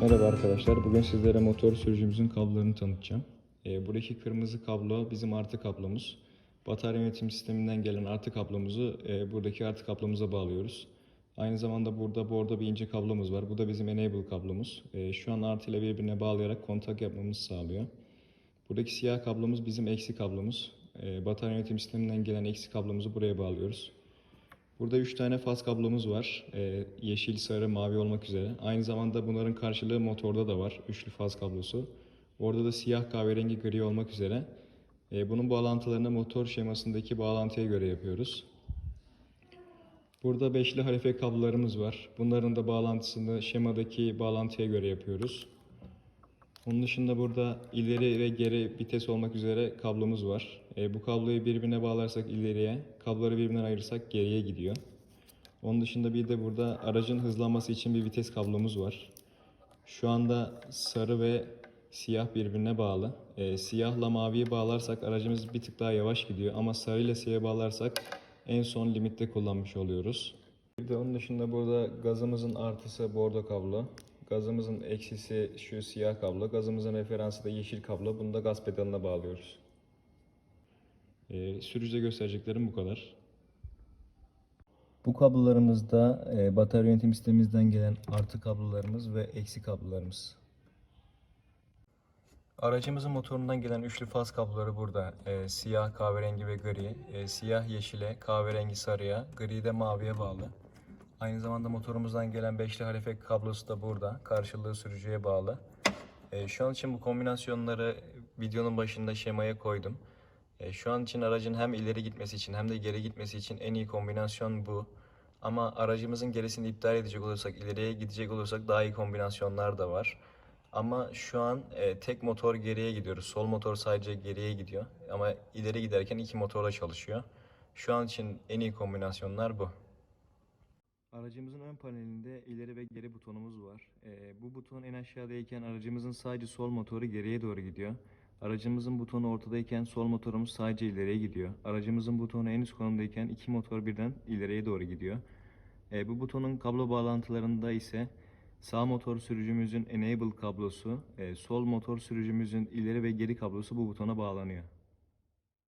Merhaba arkadaşlar. Bugün sizlere motor sürücümüzün kablolarını tanıtacağım. Ee, buradaki kırmızı kablo bizim artı kablomuz. Batarya yönetim sisteminden gelen artı kablomuzu e, buradaki artı kablomuza bağlıyoruz. Aynı zamanda burada bordo bir ince kablomuz var. Bu da bizim enable kablomuz. E, şu an artı ile birbirine bağlayarak kontak yapmamızı sağlıyor. Buradaki siyah kablomuz bizim eksi kablomuz. E, batarya yönetim sisteminden gelen eksi kablomuzu buraya bağlıyoruz. Burada 3 tane faz kablomuz var. Ee, yeşil, sarı, mavi olmak üzere. Aynı zamanda bunların karşılığı motorda da var. Üçlü faz kablosu. Orada da siyah, kahverengi, gri olmak üzere. Ee, bunun bağlantılarını motor şemasındaki bağlantıya göre yapıyoruz. Burada beşli harife kablolarımız var. Bunların da bağlantısını şemadaki bağlantıya göre yapıyoruz. Onun dışında burada ileri ve geri vites olmak üzere kablomuz var. E, bu kabloyu birbirine bağlarsak ileriye, kabloları birbirinden ayırırsak geriye gidiyor. Onun dışında bir de burada aracın hızlanması için bir vites kablomuz var. Şu anda sarı ve siyah birbirine bağlı. E, siyahla maviyi bağlarsak aracımız bir tık daha yavaş gidiyor ama sarı ile siyah bağlarsak en son limitte kullanmış oluyoruz. Bir de onun dışında burada gazımızın artısı bordo kablo. Gazımızın eksisi şu siyah kablo. Gazımızın referansı da yeşil kablo. Bunu da gaz pedalına bağlıyoruz. Ee, sürücüde göstereceklerim bu kadar. Bu kablolarımızda e, batarya yönetim sistemimizden gelen artı kablolarımız ve eksi kablolarımız. Aracımızın motorundan gelen üçlü faz kabloları burada. E, siyah, kahverengi ve gri. E, siyah yeşile, kahverengi sarıya, gri de maviye bağlı. Aynı zamanda motorumuzdan gelen beşli harife kablosu da burada. Karşılığı sürücüye bağlı. E, şu an için bu kombinasyonları videonun başında şemaya koydum. E, şu an için aracın hem ileri gitmesi için hem de geri gitmesi için en iyi kombinasyon bu. Ama aracımızın gerisini iptal edecek olursak, ileriye gidecek olursak daha iyi kombinasyonlar da var. Ama şu an e, tek motor geriye gidiyoruz. Sol motor sadece geriye gidiyor. Ama ileri giderken iki motorla çalışıyor. Şu an için en iyi kombinasyonlar bu. Aracımızın ön panelinde ileri ve geri butonumuz var. Ee, bu buton en aşağıdayken aracımızın sadece sol motoru geriye doğru gidiyor. Aracımızın butonu ortadayken sol motorumuz sadece ileriye gidiyor. Aracımızın butonu en üst konumdayken iki motor birden ileriye doğru gidiyor. Ee, bu butonun kablo bağlantılarında ise sağ motor sürücümüzün enable kablosu, e, sol motor sürücümüzün ileri ve geri kablosu bu butona bağlanıyor.